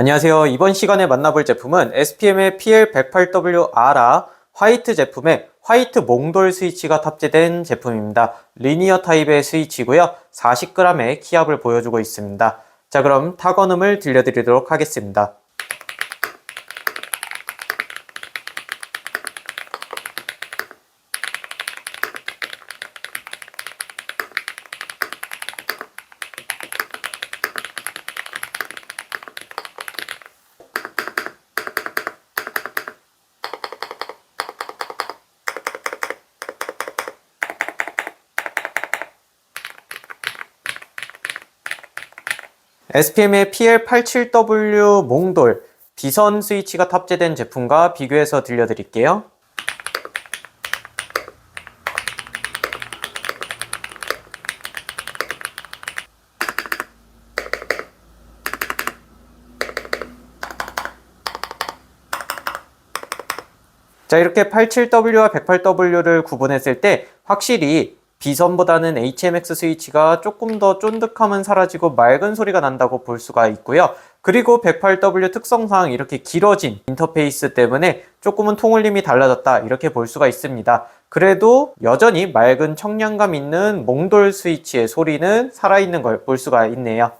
안녕하세요. 이번 시간에 만나볼 제품은 SPM의 PL108WRA 화이트 제품에 화이트 몽돌 스위치가 탑재된 제품입니다. 리니어 타입의 스위치고요. 40g의 키압을 보여주고 있습니다. 자, 그럼 타건음을 들려드리도록 하겠습니다. SPM의 PL87W 몽돌 비선 스위치가 탑재된 제품과 비교해서 들려드릴게요. 자, 이렇게 87W와 108W를 구분했을 때 확실히 비선보다는 HMX 스위치가 조금 더 쫀득함은 사라지고 맑은 소리가 난다고 볼 수가 있고요. 그리고 108W 특성상 이렇게 길어진 인터페이스 때문에 조금은 통울림이 달라졌다 이렇게 볼 수가 있습니다. 그래도 여전히 맑은 청량감 있는 몽돌 스위치의 소리는 살아있는 걸 볼 수가 있네요.